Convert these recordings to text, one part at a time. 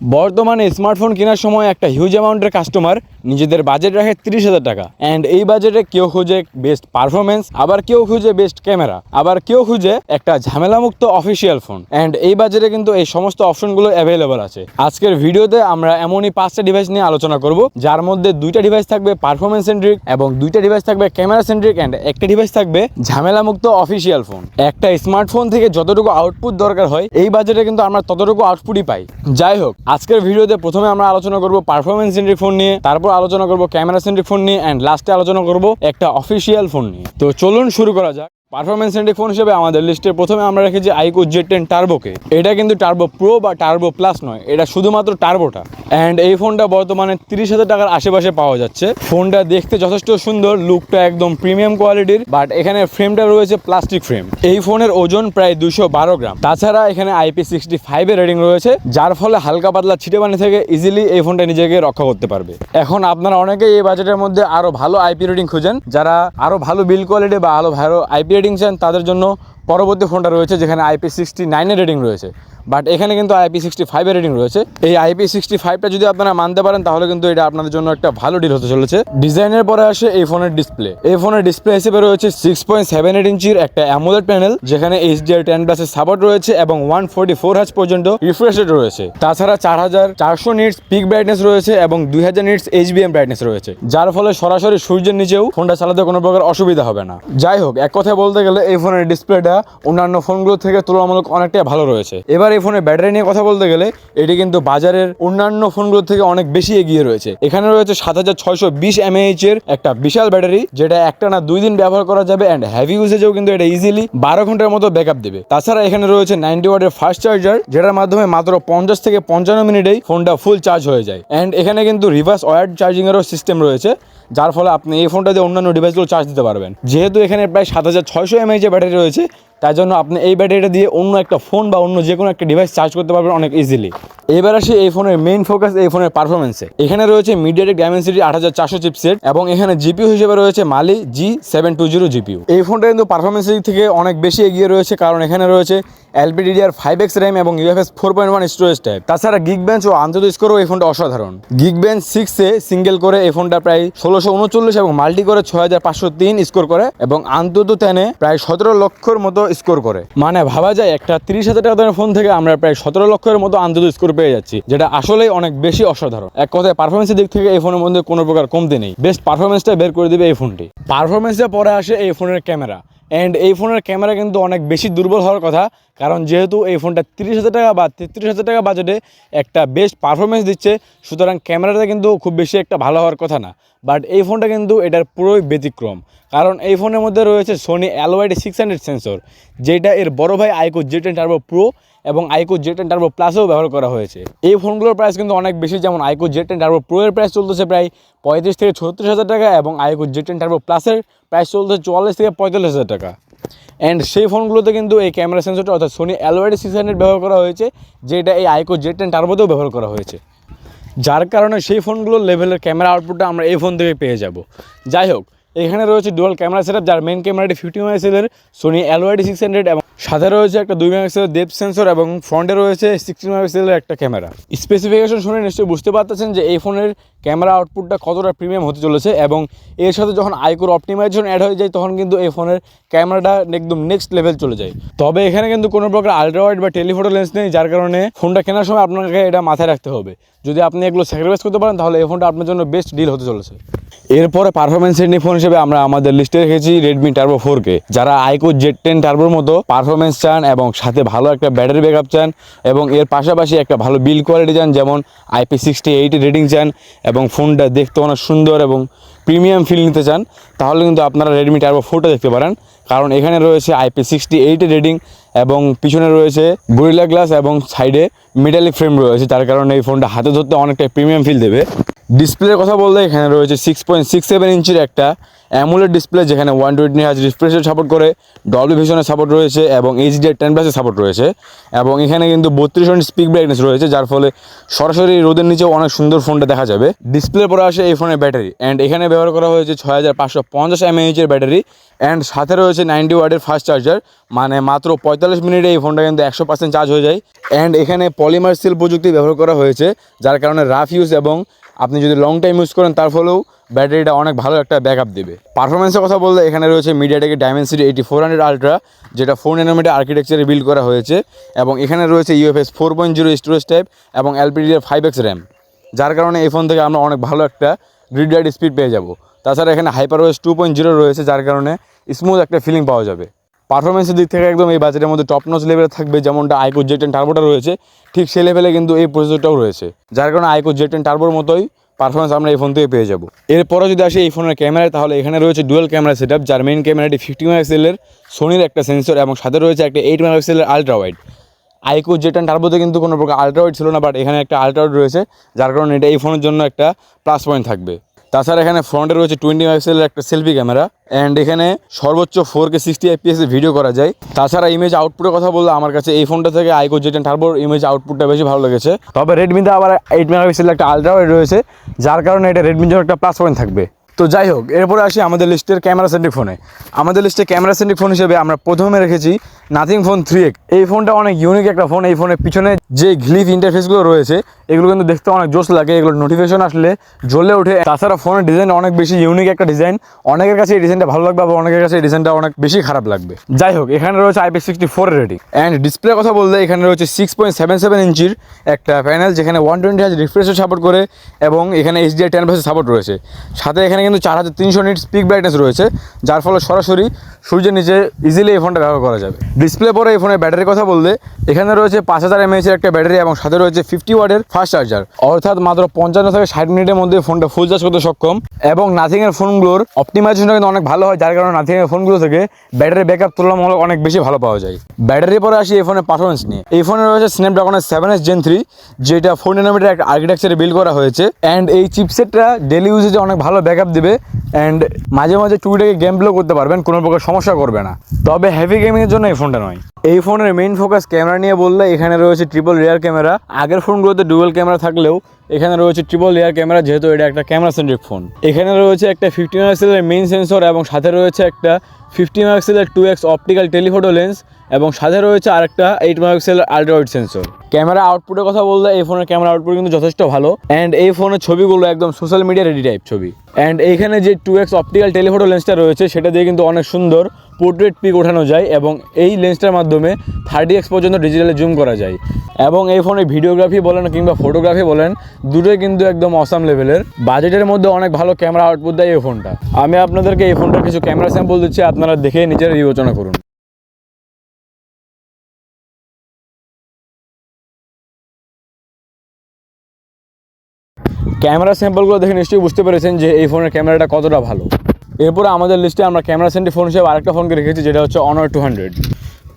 বর্তমানে স্মার্টফোন কেনার সময় একটা হিউজ অ্যামাউন্টের কাস্টমার নিজেদের বাজেট রাখে তিরিশ হাজার টাকা। অ্যান্ড এই বাজেটে কেউ খুঁজে বেস্ট পারফরমেন্স আবার কেউ খুঁজে বেস্ট ক্যামেরা আবার কেউ খুঁজে একটা ঝামেলামুক্ত অফিসিয়াল ফোন অ্যান্ড এই বাজেটে কিন্তু এই সমস্ত অপশনগুলো অ্যাভেলেবল আছে। আজকের ভিডিওতে আমরা এমনই পাঁচটা ডিভাইস নিয়ে আলোচনা করব, যার মধ্যে দুইটা ডিভাইস থাকবে পারফরমেন্স সেন্ট্রিক এবং দুইটা ডিভাইস থাকবে ক্যামেরা সেন্ট্রিক অ্যান্ড একটা ডিভাইস থাকবে ঝামেলামুক্ত অফিসিয়াল ফোন একটা স্মার্টফোন থেকে যতটুকু আউটপুট দরকার হয়, এই বাজেটে কিন্তু আমরা ততটুকু আউটপুটই পাই। যাই হোক আজকের ভিডিওতে প্রথমে আমরা আলোচনা করব পারফরমেন্স সেন্ট্রিক ফোন নিয়ে, তারপর আলোচনা করব ক্যামেরা সেন্ট্রিক ফোন নিয়ে অ্যান্ড লাস্টে আলোচনা করব একটা অফিসিয়াল ফোন নিয়ে। তো চলুন শুরু করা যাক। পারফরমেন্স সেন্ট্রিক ফোন হিসেবে আমাদের লিস্টে প্রথমে আমরা রেখেছি আইকো জেড টেন টার্বোকে এটা কিন্তু টার্বো প্রো বা টার্বো প্লাস নয়, এটা শুধুমাত্র টার্বোটা অ্যান্ড এই ফোনটা বর্তমানে তিরিশ হাজার টাকার আশেপাশে পাওয়া যাচ্ছে। ফোনটা দেখতে যথেষ্ট সুন্দর লুকটা একদম প্রিমিয়াম কোয়ালিটির বাট এখানে ফ্রেমটা রয়েছে প্লাস্টিক ফ্রেম এই ফোনের ওজন প্রায় দুশো বারো গ্রাম। তাছাড়া এখানে আইপি সিক্সটি ফাইভের রেটিং রয়েছে, যার ফলে হালকা পাতলা ছিটে পানি থেকে ইজিলি এই ফোনটা নিজেকে রক্ষা করতে পারবে। এখন আপনারা অনেকেই এই বাজেটের মধ্যে আরও ভালো আইপি রেটিং খুঁজেন, যারা আরও ভালো বিল কোয়ালিটি বা আরও ভালো আইপি রেটিং চান তাদের জন্য পরবর্তী ফোনটা রয়েছে যেখানে আইপি সিক্সটি নাইনের রেডিং রয়েছে। বাট এখানে কিন্তু আইপি সিক্সটি ফাইভের রেটিং রয়েছে। এই আইপি সিক্সটি ফাইভটা যদি আপনারা মানতে পারেন, তাহলে কিন্তু এটা আপনাদের জন্য একটা ভালো ডিল হতে চলেছে। ডিজাইনের পরে আসে এই ফোনের ডিসপ্লে এই ফোনের ডিসপ্লে হিসেবে রয়েছে সিক্স পয়েন্ট সেভেন এইট ইঞ্চির একটা অ্যামোলেড প্যানেল যেখানে এইচডিআর টেন প্লাসের সাপোর্ট রয়েছে এবং ওয়ান ফোর্টি ফোর হাজ পর্যন্ত রিফ্রেশ রেট রয়েছে। তাছাড়া চার হাজার চারশো নিটস পিক ব্রাইটনেস রয়েছে এবং দুই হাজার নিটস এইচবিএম ব্রাইটনেস রয়েছে। যার ফলে সরাসরি সূর্যের নিচেও ফোনটা চালাতে কোনো প্রকার অসুবিধা হবে না। যাই হোক, এক কথায় বলতে গেলে এই ফোনের ডিসপ্লেটা অন্যান্য ফোনগুলো থেকে তুলনামূলক অনেকটাই ভালো রয়েছে। এবার এই ফোনের ব্যাটারি নিয়ে কথা বলতে গেলে এটি কিন্তু বাজারের অন্যান্য ফোনগুলো থেকে অনেক বেশি এগিয়ে রয়েছে। এখানে রয়েছে সাত হাজার ছয়শো বিশ এমএএইচ এর একটা বিশাল ব্যাটারি, যেটা একটা না দুই দিন ব্যবহার করা যাবে অ্যান্ড হেভি ইউজেজেও কিন্তু এটা ইজিলি বারো ঘণ্টার মতো ব্যাকআপ দেবে। তাছাড়া এখানে রয়েছে নাইনটি ওয়াটের ফাস্ট চার্জার যেটার মাধ্যমে মাত্র পঞ্চাশ থেকে পঞ্চান্ন মিনিটেই ফোনটা ফুল চার্জ হয়ে যায়। অ্যান্ড এখানে কিন্তু রিভার্স ওয়ার্ড চার্জিংয়েরও সিস্টেম রয়েছে, যার ফলে আপনি এই ফোনটা দিয়ে অন্যান্য ডিভাইসগুলো চার্জ দিতে পারবেন। যেহেতু এখানে প্রায় সাত হাজার ছয়শো এমএইচ ব্যাটারি রয়েছে তাই জন্য আপনি এই ব্যাটারিটা দিয়ে অন্য একটা ফোন বা অন্য যে কোনো একটা ডিভাইস চার্জ করতে পারবেন অনেক ইজিলি এবার আসি এই ফোনের মেইন ফোকাস এই ফোনের পারফরমেন্সে এখানে রয়েছে মিডিয়াটেক ডায়মেন্সিটি আট হাজার চারশো চিপসেট এবং এখানে জিপিউ হিসেবে রয়েছে Mali G seven two zero GPU এই ফোনটা কিন্তু পারফরমেন্সের দিক থেকে অনেক বেশি এগিয়ে রয়েছে, কারণ এখানে রয়েছে এলপিডিডিআর ফাইভ এক্স র্যাম এবং UFS four point one storage type তাছাড়া গিগ বেঞ্চ ও আন্তর্জাতিক স্কোরও এই ফোনটা অসাধারণ। গিগ বেঞ্চ সিক্সে সিঙ্গেল করে এই ফোনটা প্রায় ষোলোশো উনচল্লিশ এবং মাল্টি করে ছয় হাজার পাঁচশো তিন স্কোর করে এবং আন্তর্দ টেনে প্রায় সতেরো লক্ষর মতো স্কোর করে। মানে ভাবা যায় একটা তিরিশ হাজার টাকা দামের ফোন থেকে আমরা প্রায় সতেরো লক্ষের মতো আন্তর্দ স্কোর পেয়ে যাচ্ছি যেটা আসলেই অনেক বেশি অসাধারণ। এক কথায় পারফরমেন্সের দিক থেকে এই ফোনের মধ্যে কোনো প্রকার কমতি নেই। বেস্ট পারফরমেন্সটা বের করে দিবে এই ফোনটি পারফরমেন্সে পরে আসে এই ফোনের ক্যামেরা অ্যান্ড এই ফোনের ক্যামেরা কিন্তু অনেক বেশি দুর্বল হওয়ার কথা কারণ যেহেতু এই ফোনটা তিরিশ হাজার টাকা বা তেত্রিশ হাজার টাকা বাজেটে একটা বেস্ট পারফরমেন্স দিচ্ছে সুতরাং ক্যামেরাটা কিন্তু খুব বেশি একটা ভালো হওয়ার কথা না। বাট এই ফোনটা কিন্তু এটার পুরোই ব্যতিক্রম। কারণ এই ফোনের মধ্যে রয়েছে Sony LYT six hundred sensor যেটা এর বড় ভাই iQOO Z ten turbo pro এবং আইকো জে টেন টার্বো প্লাসেও ব্যবহার করা হয়েছে। এই ফোনগুলোর প্রাইস কিন্তু অনেক বেশি, যেমন iQOO Z ten turbo pro এর প্রাইস চলতেছে প্রায় পঁয়ত্রিশ থেকে ছত্রিশ হাজার টাকা এবং আইকো জে টেন টার্বো প্লাসের প্রাইস চলতেছে চুয়াল্লিশ থেকে পঁয়তাল্লিশ হাজার টাকা। অ্যান্ড সেই ফোনগুলোতে কিন্তু এই ক্যামেরা সেন্সরটা অর্থাৎ সোনি অ্যালোয়াইড সিক্স হান্ড্রেড ব্যবহার করা হয়েছে, যেটা এই আইকো জেড টেন টার্বোতেও ব্যবহার করা হয়েছে। যার কারণে সেই ফোনগুলোর লেভেলের ক্যামেরা আউটপুটটা আমরা এই ফোন থেকে পেয়ে যাব। যাই হোক এখানে রয়েছে ডুয়াল ক্যামেরা সেটআপ যার মেন ক্যামেরাটি ফিফটি মেগাপিক্সেলের সোনি অ্যালোয়াইড সিক্স হান্ড্রেড এবং সাথে রয়েছে একটা দুই মেগাপিক্সেলের ডেপ সেন্সর এবং ফ্রন্টে রয়েছে সিক্সটিন মেগাপিক্সেলের একটা ক্যামেরা স্পেসিফিকেশন শুনে নিশ্চয়ই বুঝতে পারতেছেন যে এই ফোনের ক্যামেরা আউটপুটটা কতটা প্রিমিয়াম হতে চলেছে এবং এর সাথে যখন আইকোর অপটিমাইজেশন অ্যাড হয়ে যায়, তখন কিন্তু এই ফোনের ক্যামেরাটা একদম নেক্সট লেভেল চলে যায়। তবে এখানে কিন্তু কোনো প্রকার আলট্রা ওয়াইড বা টেলিফোটো লেন্স নেই, যার কারণে ফোনটা কেনার সময় আপনাকে এটা মাথায় রাখতে হবে। যদি আপনি এগুলো স্যাক্রিফাইস করতে পারেন, তাহলে এই ফোনটা আপনার জন্য বেস্ট ডিল হতে চলেছে। এরপরে পারফরমেন্স শ্রেণি ফোন হিসেবে আমরা আমাদের লিস্টে রেখেছি রেডমি টার্বো ফোর কে যারা আইকো জেড টেন টার্বোর মতো পারফরমেন্স চান এবং সাথে ভালো একটা ব্যাটারি ব্যাকআপ চান এবং এর পাশাপাশি একটা ভালো বিল কোয়ালিটি চান, যেমন আইপি সিক্সটি এইট রেটিং চান এবং ফোনটা দেখতে অনেক সুন্দর এবং প্রিমিয়াম ফিল নিতে চান, তাহলে কিন্তু আপনারা রেডমি টার্বো ফোরটা দেখতে পারেন। কারণ এখানে রয়েছে আইপি সিক্সটি এইটের রেটিং এবং পিছনে রয়েছে গরিলা গ্লাস এবং সাইডে মেটালিক ফ্রেম রয়েছে তার কারণে এই ফোনটা হাতে ধরতে অনেকটা প্রিমিয়াম ফিল দেবে। ডিসপ্লের কথা বলতে এখানে রয়েছে সিক্স পয়েন্ট সিক্স সেভেন ইঞ্চির একটা অ্যামুলেট ডিসপ্লে যেখানে ওয়ান টোয়েন্টি হাজ রিফ্রেশের সাপোর্ট করে ডবল ভিশনের সাপোর্ট রয়েছে এবং এইচডিআর টেন প্লাসের সাপোর্ট রয়েছে এবং এখানে কিন্তু বত্রিশ ইঞ্চ স্পিক ব্রাইটনেস রয়েছে, যার ফলে সরাসরি রোদের নিচেও অনেক সুন্দর ফোনটা দেখা যাবে। ডিসপ্লে পরে আসে এই ফোনের ব্যাটারি অ্যান্ড এখানে ব্যবহার করা হয়েছে ছয় হাজার পাঁচশো পঞ্চাশ এমএএইচের ব্যাটারি অ্যান্ড সাথে রয়েছে নাইনটি ওয়ার্ডের ফাস্ট চার্জার মানে মাত্র পঁয়তাল্লিশ মিনিটে এই ফোনটা কিন্তু একশো পার্সেন্ট চার্জ হয়ে যায়। অ্যান্ড এখানে পলিমার সিল প্রযুক্তি ব্যবহার করা হয়েছে, যার কারণে রাফ ইউজ এবং আপনি যদি লং টাইম ইউজ করেন, তার ফলেও ব্যাটারিটা অনেক ভালো একটা ব্যাকআপ দেবে। পারফরমেন্সের কথা বলতে এখানে রয়েছে মিডিয়াটেকের Dimensity eighty four hundred ultra যেটা ফোর এনোমিটার আর্কিটেকচারে বিল্ড করা হয়েছে, এবং এখানে রয়েছে UFS four point zero storage type এবং এলপিডির ফাইভ এক্স র্যাম যার কারণে এই ফোন থেকে আমরা অনেক ভালো একটা রিড রাইড স্পিড পেয়ে যাব। তাছাড়া এখানে হাইপার ওয়েস টু পয়েন্ট জিরো রয়েছে, যার কারণে স্মুথ একটা ফিলিং পাওয়া যাবে। পারফরমেন্সের দিক থেকে একদম এই বাজেটের মধ্যে টপ নচ লেভেলে থাকবে, যেমনটা আইকো জেট টেন টার্বোটা রয়েছে, ঠিক সেই লেভেলে কিন্তু এই প্রসেসরটাও রয়েছে, যার কারণে আইকো জেট টেন টার্বোর মতোই পারফরমেন্স আমরা এই ফোন থেকে পেয়ে যাব। এরপরে যদি আসে এই ফোনের ক্যামেরায় তাহলে এখানে রয়েছে ডুয়েল ক্যামেরা সেট আপ যার মেইন ক্যামেরাটি ফিফটি মেগাপিক্সেলের সোনির একটা সেন্সর এবং সাথে রয়েছে একটা এইট মেগাপিক্সেলের আলট্রা ওয়াইড আইকো জেটান টার্বোতে কিন্তু কোনো প্রকার আলট্রা ওয়াইড ছিল না বাট এখানে একটা আলট্রা ওয়াইড রয়েছে, যার কারণে এটা এই ফোনের জন্য একটা প্লাস পয়েন্ট থাকবে। তাছাড়া এখানে ফ্রন্টে রয়েছে টোয়েন্টি মেগাপিক্সেলের একটা সেলফি ক্যামেরা। অ্যান্ড এখানে সর্বোচ্চ four K sixty FPS video করা যায়। তাছাড়া ইমেজ আউটপুটের কথা বললে আমার কাছে এই ফোনটা থেকে আইকো জেটেন টার্বোর ইমেজ আউটপুটটা বেশি ভালো লেগেছে। তবে রেডমিতে আবার এইট মেগাপিক্সেলের একটা আলট্রা রয়েছে, যার কারণে এটা রেডমির জন্য একটা প্লাস পয়েন্ট থাকবে। তো যাই হোক, এরপরে আসি আমাদের লিস্টের ক্যামেরা সেন্ট্রিক ফোনে আমাদের লিস্টে ক্যামেরা সেন্ট্রিক ফোন হিসেবে আমরা প্রথমে রেখেছি নাথিং ফোন থ্রি এই ফোনটা অনেক ইউনিক একটা ফোন এই ফোনের পিছনে যে গ্লিফ ইন্টারফেসগুলো রয়েছে, এগুলো কিন্তু দেখতে অনেক জোস লাগে। এগুলো নোটিফিকেশন আসলে জ্বলে ওঠে। তাছাড়া ফোনের ডিজাইন অনেক বেশি ইউনিক একটা ডিজাইন অনেকের কাছে এই ডিজাইনটা ভালো লাগবে, আবার অনেকের কাছে এই ডিজাইনটা অনেক বেশি খারাপ লাগবে। যাই হোক, এখানে রয়েছে IP sixty four rating and display কথা বলতে এখানে রয়েছে সিক্স পয়েন্ট সেভেন সেভেন ইঞ্চির একটা প্যানেল যেখানে ওয়ান টোয়েন্টি হাজার রিফ্রেশও সাপোর্ট করে এবং এখানে এইচডিআই টেন ভার্সের সাপোর্ট রয়েছে। সাথে এখানে কিন্তু চার হাজার তিনশো নিট স্পিক ব্রাইটনেস রয়েছে, যার ফলে সরাসরি সূর্যের নিচে ইজিলি এই ফোনটা ব্যবহার করা যাবে। ডিসপ্লে পরে এই ফোনের ব্যাটারির কথা বলতে এখানে রয়েছে পাঁচ হাজার এমএএচের একটা ব্যাটারি এবং সাথে রয়েছে ফিফটি ওয়াটের ফাস্ট চার্জার অর্থাৎ মাত্র পঞ্চান্ন থেকে ষাট মিনিটের মধ্যে ফোনটা ফুল চার্জ করতে সক্ষম। এবং নাথিং এর ফোনগুলোর অপটিমাইজেশনটা কিন্তু অনেক ভালো হয়, যার কারণে নাথিং এর ফোনগুলো থেকে ব্যাটারি ব্যাকআপ তুলনামূলক অনেক বেশি ভালো পাওয়া যায়। ব্যাটারি পরে আসি এই ফোনের পারফরমেন্স নিয়ে। এই ফোনে রয়েছে স্ন্যাপড্রাগনের সেভেন এস জেন থ্রি যেটা ফোর নানোমিটার একটা আর্কিটেকচারে বিল্ড করা হয়েছে। অ্যান্ড এই চিপসেটটা ডেলি ইউজেজে অনেক ভালো ব্যাকআপ দেবে। অ্যান্ড মাঝে মাঝে টুইটাকে গেম প্লে করতে পারবেন, কোনো প্রকার সমস্যা করবে না। তবে হেভি গেমিংয়ের জন্য এই ফোনটা নয়। এই ফোনের মেইন ফোকাস ক্যামেরা নিয়ে বললে এখানে রয়েছে ট্রিপল রিয়ার ক্যামেরা আগের ফোনগুলোতে ডুয়েল ক্যামেরা থাকলেও এখানে রয়েছে ট্রিপল রিয়ার ক্যামেরা যেহেতু এটা একটা ক্যামেরা সেন্ট্রিক ফোন এখানে রয়েছে একটা ফিফটি মেগাপিক্সেলের মেইন সেন্সর এবং সাথে রয়েছে একটা ফিফটি মেগাপিক্সেলের two X optical telephoto lens এবং সাথে রয়েছে আরেকটা এইট মেগাপিক্সেলের আল্ট্রাওয়াইড সেন্সর ক্যামেরা আউটপুটের কথা বললে এই ফোনের ক্যামেরা আউটপুট কিন্তু যথেষ্ট ভালো। অ্যান্ড এই ফোনের ছবিগুলো একদম সোশ্যাল মিডিয়া রেডি টাইপ ছবি। অ্যান্ড এইখানে যে টু এক্স অপটিক্যাল টেলিফোটো লেন্সটা রয়েছে, সেটা দিয়ে কিন্তু অনেক সুন্দর পোর্ট্রেট পিক ওঠানো যায় এবং এই লেন্সটার মাধ্যমে থার্টি এক্স পর্যন্ত ডিজিটালে জুম করা যায়। এবং এই ফোনে ভিডিওগ্রাফি বলেন কিংবা ফটোগ্রাফি বলেন, দুটোই কিন্তু একদম অসাম লেভেলের বাজেটের মধ্যে অনেক ভালো ক্যামেরা আউটপুট দেয় এই ফোনটা আমি আপনাদেরকে এই ফোনটার কিছু ক্যামেরা স্যাম্পল দিচ্ছি, আপনারা দেখে নিজেরা বিবেচনা করুন। ক্যামেরা স্যাম্পলগুলো দেখে নিশ্চয়ই বুঝতে পেরেছেন যে এই ফোনের ক্যামেরাটা কতটা ভালো। এরপরে আমাদের লিস্টে আমরা ক্যামেরা সেন্টি ফোন হিসেবে আরেকটা ফোনকে রেখেছি, যেটা হচ্ছে অনার টু হান্ড্রেড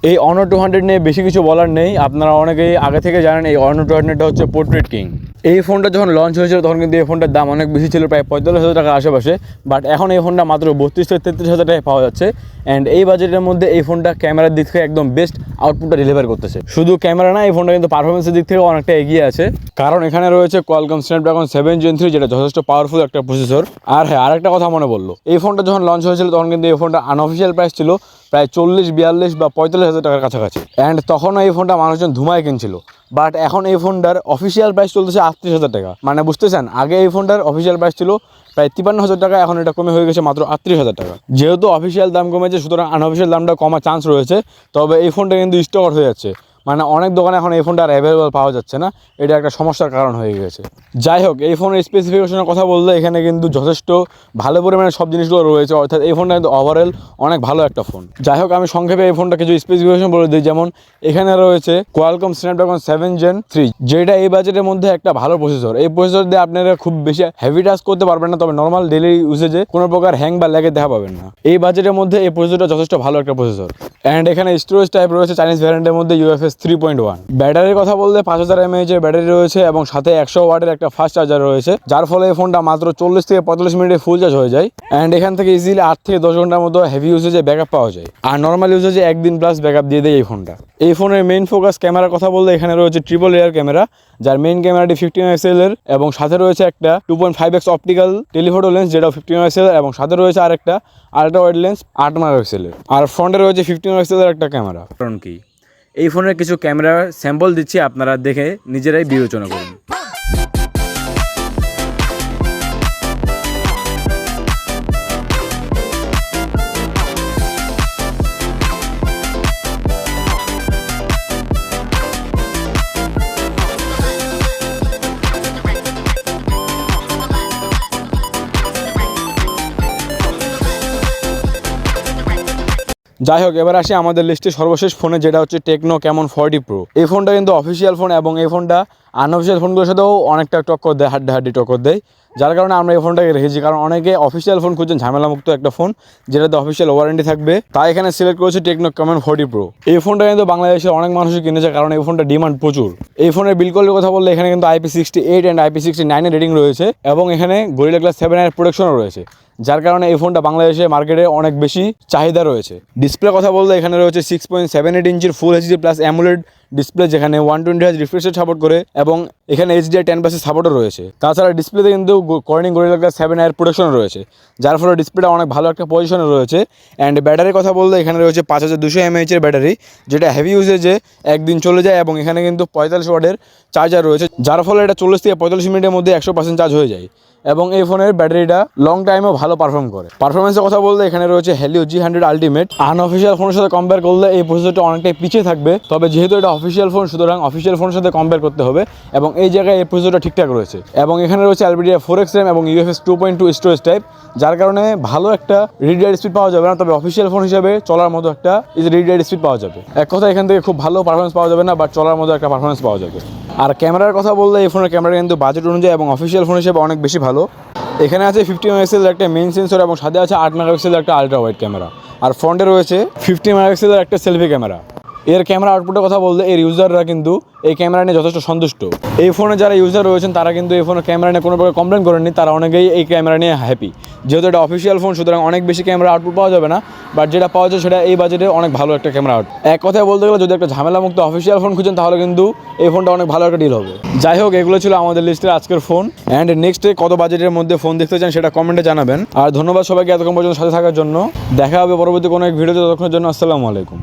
এই অনার টু হান্ড্রেড নিয়ে বেশি কিছু বলার নেই। আপনারা অনেকেই আগে থেকে জানেন এই অনার টু হান্ড্রেডটা হচ্ছে পোর্ট্রেট কিং এই ফোনটা যখন লঞ্চ হয়েছিল, তখন কিন্তু এই ফোনটার দাম অনেক বেশি ছিল, প্রায় পঁয়তাল্লিশ হাজার টাকার আশেপাশে। বাট এখন এই ফোনটা মাত্র বত্রিশ থেকে তেত্রিশ হাজার টাকায় পাওয়া যাচ্ছে। অ্যান্ড এই বাজেটের মধ্যে এই ফোনটা ক্যামেরার দিক থেকে একদম বেস্ট আউটপুটটা ডেলিভার করতেছে। শুধু ক্যামেরা না, এই ফোনটা কিন্তু পারফরমেন্সের দিক থেকে অনেকটা এগিয়ে আছে। কারণ এখানে রয়েছে Qualcomm Snapdragon seven gen three যেটা যথেষ্ট পাওয়ারফুল একটা প্রসেসর আর হ্যাঁ আরেকটা কথা মনে বলল এই ফোনটা যখন লঞ্চ হয়েছিল, তখন কিন্তু এই ফোনটা আনঅফিসিয়াল প্রাইস ছিল। প্রায় চল্লিশ, বিয়াল্লিশ বা পঁয়তাল্লিশ হাজার টাকার কাছাকাছি। অ্যান্ড তখন এই ফোনটা মানুষজন ধুমায় কিনছিল। বাট এখন এই ফোনটার অফিসিয়াল প্রাইস চলতেছে আটত্রিশ হাজার টাকা। মানে বুঝতেছেন, আগে এই ফোনটার অফিসিয়াল প্রাইস ছিল প্রায় তিপান্ন হাজার টাকা, এখন এটা কমে হয়ে গেছে মাত্র আটত্রিশ হাজার টাকা। যেহেতু অফিসিয়াল দাম কমেছে, সুতরাং আনঅফিসিয়াল দামটা কমার চান্স রয়েছে, তবে এই ফোনটা কিন্তু স্টক হয়ে যাচ্ছে। মানে অনেক দোকানে এখন এই ফোনটা আর অ্যাভেলেবল পাওয়া যাচ্ছে না। এটা একটা সমস্যার কারণ হয়ে গেছে। যাই হোক, এই ফোনের স্পেসিফিকেশনের কথা বললে এখানে কিন্তু যথেষ্ট ভালো পরিমাণে সব জিনিসগুলো রয়েছে। অর্থাৎ এই ফোনটা কিন্তু ওভারঅল অনেক ভালো একটা ফোন যাই হোক, আমি সংক্ষেপে এই ফোনটা কিছু স্পেসিফিকেশন বলে দিই। যেমন, এখানে রয়েছে Qualcomm Snapdragon seven gen three যেটা এই বাজেটের মধ্যে একটা ভালো প্রসেসর এই প্রসেসর দিয়ে আপনারা খুব বেশি হেভি টাস্ক করতে পারবেন না, তবে নর্মাল ডেলি ইউজেজে কোনো প্রকার হ্যাং বা ল্যাগে দেখা পাবেন না। এই বাজেটের মধ্যে এই প্রসেসরটা যথেষ্ট ভালো একটা প্রসেসর অ্যান্ড এখানে স্টোরেজ টাইপ রয়েছে চাইনিজ ভ্যারিয়েন্টের মধ্যে UFS S three point one. ব্যাটারির কথা বলতে পাঁচ হাজার এমএএচ এর ব্যাটারি রয়েছে এবং সাথে একশো ওয়াটের একটা ফাস্ট চার্জার রয়েছে, যার ফলে এই ফোনটা মাত্র চল্লিশ থেকে পঁয়তাল্লিশ মিনিটে ফুল চার্জ হয়ে যায় অ্যান্ড এখান থেকে ইজিলি আট থেকে দশ ঘণ্টার মতো হেভি ইউজেজে ব্যাকআপ পাওয়া যায়। আর নর্মাল ইউজেজে একদিন প্লাস ব্যাকআপ দিয়ে দেয় এই ফোনটা। এই ফোনের মেইন ফোকাস ক্যামেরার কথা বলতে এখানে রয়েছে ট্রিপল এয়ার ক্যামেরা যার মেইন ক্যামেরাটি ফিফটিন এক্সএল এর এবং সাথে রয়েছে একটা two point five X optical telephoto lens যেটা ফিফটিন এক্সএল এবং সাথে রয়েছে আরেকটা আল্ট্রা ওয়াইড লেন্স আট মেগাপিক্সেল এর। আর ফ্রন্টে রয়েছে ফিফটিন এক্সএল এর একটা ক্যামেরা কারণ কি? এই ফোনের কিছু ক্যামেরা স্যাম্পল দিচ্ছি আপনারা দেখে নিজেরাই বিবেচনা করুন। যাই হোক, এবার আসি আমাদের লিস্টে সর্বশেষ ফোনে যেটা হচ্ছে টেকনো কেমন ফর্টি প্রো এই ফোনটা কিন্তু অফিসিয়াল ফোন এবং এই ফোনটা আনঅফিসিয়াল ফোনগুলোর সাথেও অনেকটা টক্কর দেয় হাড্ডা হাড্ডি টক্কর দেয়। যার কারণে আমরা এই ফোনটাকে রেখেছি, কারণ অনেকে অফিসিয়াল ফোন খুঁজছেন, ঝামেলামুক্ত একটা ফোন যেটাতে অফিসিয়াল ওয়ারেন্টি থাকবে। তাই এখানে সিলেক্ট করেছি টেকনো কেমন ফর্টি প্রো এই ফোনটা কিন্তু বাংলাদেশে অনেক মানুষই কিনেছে, কারণ এই ফোনটা ডিমান্ড প্রচুর। এই ফোনের বিল কথা বললে, এখানে কিন্তু IP sixty eight and IP sixty নাইনের রেটিং রয়েছে এবং এখানে গরিলা গ্লাস সেভেন এর প্রোটেকশনও রয়েছে। যার কারণে এই ফোনটা বাংলাদেশে মার্কেটে অনেক বেশি চাহিদা রয়েছে। ডিসপ্লে কথা বলতে এখানে রয়েছে সিক্স পয়েন্ট সেভেন এইট ইঞ্চির full HD plus AMOLED display যেখানে ওয়ান টোয়েন্টি হাজ রিফ্রেশের সাপোর্ট করে এবং এখানে এইচডিআই টেন পার্সেন্ট সাপোর্টও রয়েছে। তাছাড়া ডিসপ্লেতে কিন্তু কর্নিং গরিলা গ্লাস সেভেন এর প্রোটেকশন রয়েছে, যার ফলে ডিসপ্লেটা অনেক ভালো একটা পজিশনে রয়েছে। অ্যান্ড ব্যাটারির কথা বলতে এখানে রয়েছে পাঁচ হাজার দুশো এমএইচের ব্যাটারি যেটা হেভি ইউজেজে একদিন চলে যায় এবং এখানে কিন্তু পঁয়তাল্লিশ ওয়াটের চার্জার রয়েছে, যার ফলে এটা চল্লিশ থেকে পঁয়তাল্লিশ মিনিটের মধ্যে একশো পার্সেন্ট চার্জ হয়ে যায়। এবং এই ফোনের ব্যাটারিটা লং টাইমেও ভালো পারফর্ম করে। পারফরমেন্সের কথা বলতে এখানে রয়েছে Helio G hundred ultimate unofficial ফোনের সাথে কম্পেয়ার করলে এই প্রসেসরটা অনেকটাই পিছিয়ে থাকবে, তবে যেহেতু এটা অফিসিয়াল ফোন সুতরাং অফিসিয়াল ফোনের সাথে কম্পেয়ার করতে হবে এবং এই জায়গায় এই প্রসেসরটা ঠিকঠাক রয়েছে। এবং এখানে রয়েছে অ্যালবিডিয়া ফোর এক্স র্যাম এবং UFS two point two storage type যার কারণে ভালো একটা রিড রাইড স্পিড পাওয়া যাবে না, তবে অফিসিয়াল ফোন হিসেবে চলার মতো একটা রিড স্পিড পাওয়া যাবে। এক কথা এখান থেকে খুব ভালো পারফরমেন্স পাওয়া যাবে না বাট চলার মতো একটা পারফরমেন্স পাওয়া যাবে। আর ক্যামেরার কথা বললে এই ফোনের ক্যামেরা কিন্তু বাজেট অনুযায়ী এবং অফিসিয়াল ফোন হিসেবে অনেক বেশি ভালো। এখানে আছে ফিফটি মেগাপিক্সেল একটা মেন সেন্সর এবং সাথে আছে আট মেগাপিক্সেল একটা আলট্রা ওয়াইড ক্যামেরা আর ফ্রন্টে রয়েছে ফিফটি মেগাপিক্সেলের একটা সেলফি ক্যামেরা এর ক্যামেরা আউটপুটের কথা বলতে এর ইউজাররা কিন্তু এই ক্যামেরা নিয়ে যথেষ্ট সন্তুষ্ট। এই ফোনে যারা ইউজার রয়েছেন, তারা কিন্তু এই ফোনের ক্যামেরা নিয়ে কোনো প্রকার কমপ্লেন করেননি, তারা অনেকেই এই ক্যামেরা নিয়ে হ্যাপি যেহেতু এটা অফিসিয়াল ফোন সুতরাং অনেক বেশি ক্যামেরা আউটপুট পাওয়া যাবে না বাট যেটা পাওয়া যায় সেটা এই বাজেটে অনেক ভালো একটা ক্যামেরা আউট এক কথায় বলতে গেলে যদি একটা ঝামেলামুক্ত অফিসিয়াল ফোন খুঁজেন, তাহলে কিন্তু এই ফোনটা অনেক ভালো একটা ডিল হবে। যাই হোক, এগুলো ছিল আমাদের লিস্টের আজকের ফোন অ্যান্ড নেক্সটে কত বাজেটের মধ্যে ফোন দেখতে চান সেটা কমেন্টে জানাবেন। আর ধন্যবাদ সবাইকে এতক্ষণ পর্যন্ত সাথে থাকার জন্য। দেখা হবে পরবর্তী কোনো এক ভিডিওতে ততক্ষণের জন্য আসসালামু আলাইকুম।